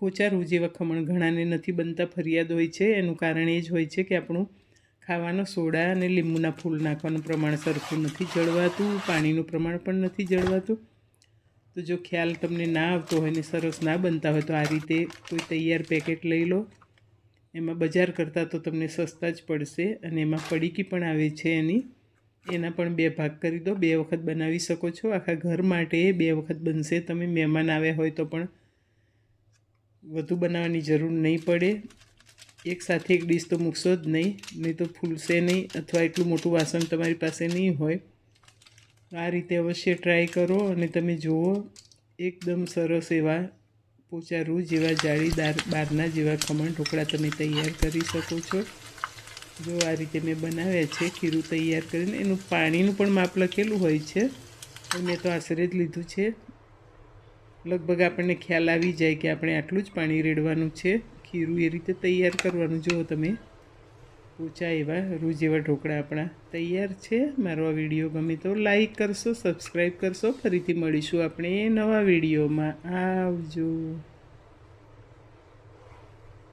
પોચા રૂ જેવા ખમણ ઘણાને નથી બનતા, ફરિયાદ હોય છે. એનું કારણ એ જ હોય છે કે આપણું ખાવાનો સોડા અને લીંબુના ફૂલ નાખવાનું પ્રમાણ સરખું નથી જળવાતું, પાણીનું પ્રમાણ પણ નથી જળવાતું. તો જો ખ્યાલ તમને ના આવતો હોય ને સરસ ના બનતા હોય તો આ રીતે કોઈ તૈયાર પેકેટ લઈ લો. એમાં બજાર કરતાં તો તમને સસ્તા જ પડશે અને એમાં પડીકી પણ આવે છે એની. એના પણ બે ભાગ કરી દો. બે વખત બનાવી શકો છો. આખા ઘર માટે બે વખત બનશે. તમે મહેમાન આવ્યા હોય તો પણ વધુ બનાવવાની જરૂર નહીં પડે. એક સાથે એક ડીશ તો મૂકશો જ નહીં નહીં તો ફૂલશે નહીં અથવા એટલું મોટું વાસણ તમારી પાસે નહીં હોય. આ રીતે અવશ્ય ટ્રાય કરો અને તમે જુઓ, એકદમ સરસ એવા પોચા રૂ જેવા જાળીદાર બહારના જેવા ખમણ ઢોકળા તમે તૈયાર કરી શકો છો. જો આ રીતે મેં બનાવ્યા છે, ખીરું તૈયાર કરીને, એનું પાણીનું પણ માપ લખેલું હોય છે. મેં તો આશરે જ લીધું છે. લગભગ આપણને ખ્યાલ આવી જાય કે આપણે આટલું જ પાણી રેડવાનું છે. ખીરું એ રીતે તૈયાર કરવાનું. જુઓ તમે ઊંચા એવા રોજ એવા ઢોકળા આપણા તૈયાર છે. મારો આ વીડિયો ગમે તો લાઈક કરશો સબસ્ક્રાઈબ કરશો. ફરીથી મળીશું આપણે નવા વિડીયોમાં. આવજો.